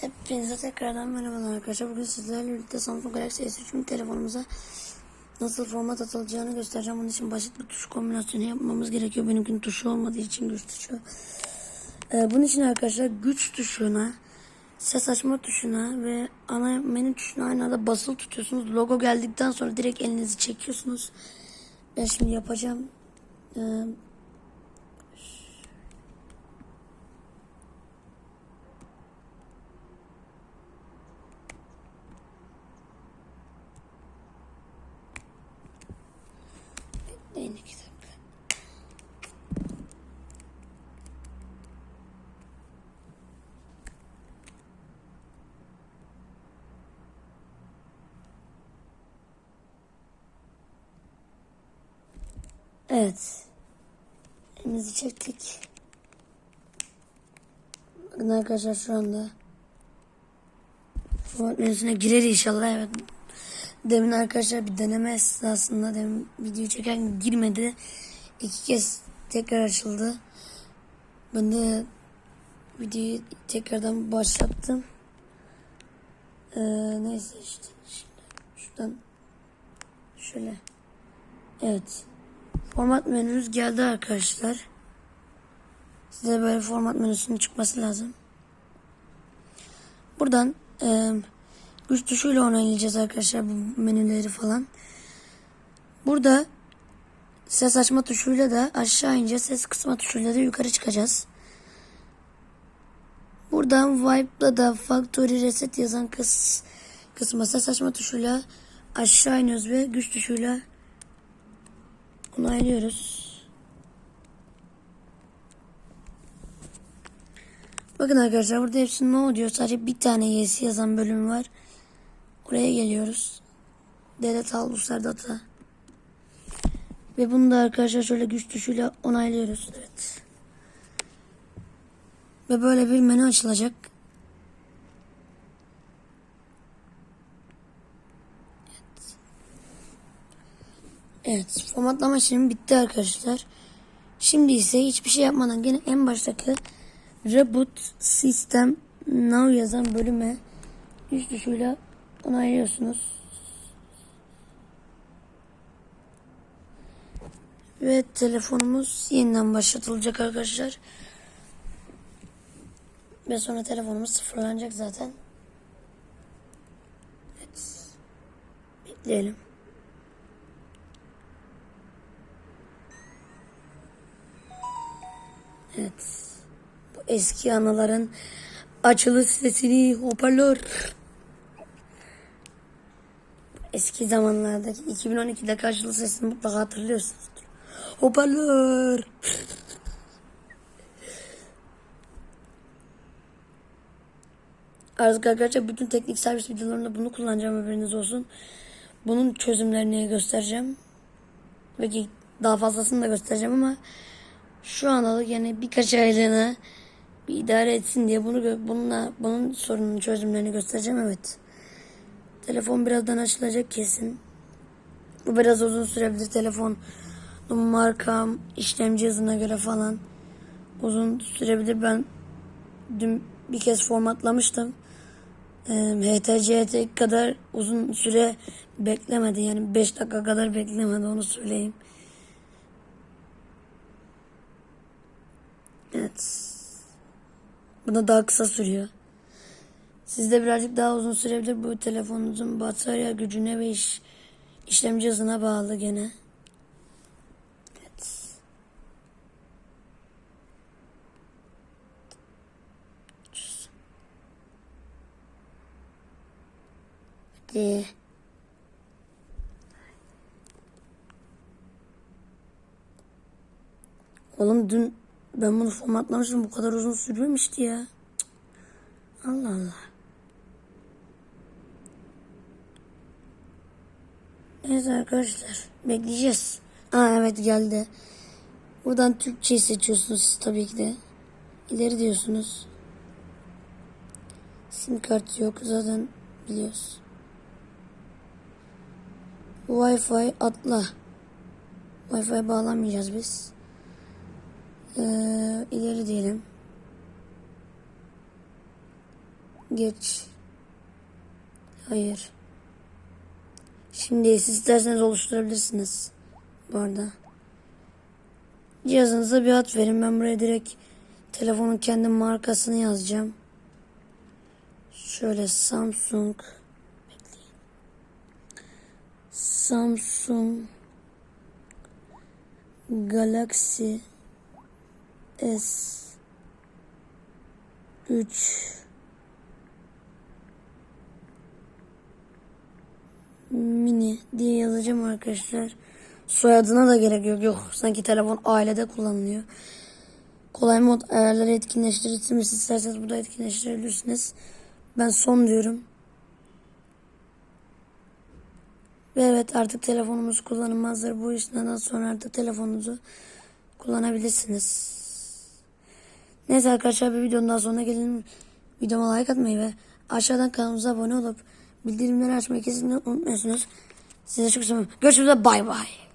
Hepinize tekrardan merhabalar arkadaşlar. Bugün sizlerle birlikte Samsung Galaxy S3'ün telefonumuza nasıl format atılacağını göstereceğim. Bunun için basit bir tuş kombinasyonu yapmamız gerekiyor. Benimkinin tuşu olmadığı için güç tuşu. Ee, bunun için arkadaşlar güç tuşuna, ses açma tuşuna ve ana menü tuşuna aynı anda basılı tutuyorsunuz. Logo geldikten sonra direkt elinizi çekiyorsunuz. Ben şimdi yapacağım. Ee, iki dakika. Evet. Elimizi çektik. Bakın arkadaşlar şu anda format menüsüne girer inşallah evet. Demin arkadaşlar bir deneme esnasında demin video çekerken girmedi. İki kez tekrar açıldı. Ben de videoyu tekrardan başlattım. Ee, neyse işte şimdi şuradan şöyle evet format menümüz geldi arkadaşlar. Size böyle format menüsünün çıkması lazım. Buradan e, güç tuşuyla onaylayacağız arkadaşlar bu menüleri falan. Burada ses açma tuşuyla da aşağı ince ses kısma tuşuyla da yukarı çıkacağız. Buradan Vibe'da da Factory Reset yazan kıs, kısma ses açma tuşuyla aşağı iniyoruz ve güç tuşuyla onaylıyoruz. Bakın arkadaşlar burada hepsi ne oluyor? Sadece bir tane yes yazan bölüm var. Oraya geliyoruz. Delete all user data. Ve bunu da arkadaşlar şöyle güç tuşuyla onaylıyoruz. Evet. Ve böyle bir menü açılacak. Evet. Evet. Formatlama işlemi bitti arkadaşlar. Şimdi ise hiçbir şey yapmadan gene en baştaki Reboot System Now yazan bölüme güç tuşuyla onaylıyorsunuz. Ve telefonumuz yeniden başlatılacak arkadaşlar. Ve sonra telefonumuz sıfırlanacak zaten. Evet. Bekleyelim. Evet. Bu eski anıların açılış sesini hoparlör. Eski zamanlardaki 2012'deki açılış sesini mutlaka hatırlıyorsunuzdur. Hoparlör. Artık arkadaşlar bütün teknik servis videolarımda bunu kullanacağım haberiniz olsun. Bunun çözümlerini göstereceğim. Belki daha fazlasını da göstereceğim ama şu anda yani birkaç aylığına bir idare etsin diye bunu bununla bunun sorunun çözümlerini göstereceğim evet. Telefon birazdan açılacak kesin. Bu biraz uzun sürebilir telefon markam işlemci hızına göre falan uzun sürebilir. Ben dün bir kez formatlamıştım. Ee, HTC kadar uzun süre beklemedi. Yani 5 dakika kadar beklemedi onu söyleyeyim. Evet. Buna daha kısa sürüyor. Sizde birazcık daha uzun sürebilir. Bu telefonunuzun batarya gücüne ve iş, işlemci hızına bağlı gene. Evet. Hadi. Oğlum dün ben bunu formatlamıştım. Bu kadar uzun sürmemişti ya. Cık. Allah Allah. Neyse arkadaşlar. Bekleyeceğiz. Aa evet geldi. Buradan Türkçeyi seçiyorsunuz siz tabii ki de. İleri diyorsunuz. Sim kart yok zaten biliyoruz. Wi-Fi atla. Wi-Fi bağlamayacağız biz. Ee, ileri diyelim. Geç. Hayır. Şimdi siz isterseniz oluşturabilirsiniz. Bu arada. Cihazınıza bir ad verin. Ben buraya direkt telefonun kendi markasını yazacağım. Şöyle Samsung. Samsung Galaxy S 3 mini diye yazacağım arkadaşlar. Soyadına da gerek yok. Yok sanki telefon ailede kullanılıyor. Kolay mod ayarları etkinleştirirsiniz. İsterseniz burada etkinleştirebilirsiniz. Ben son diyorum. Ve evet artık telefonumuz kullanıma hazır. Bu işten sonra artık telefonunuzu kullanabilirsiniz. Neyse arkadaşlar bir videonun daha sonuna gelin. Videoma like atmayı ve aşağıdan kanalımıza abone olup bildirimleri açmayı kesinlikle unutmuyorsunuz. Size çok seviyorum. Görüşürüz. Bay bay.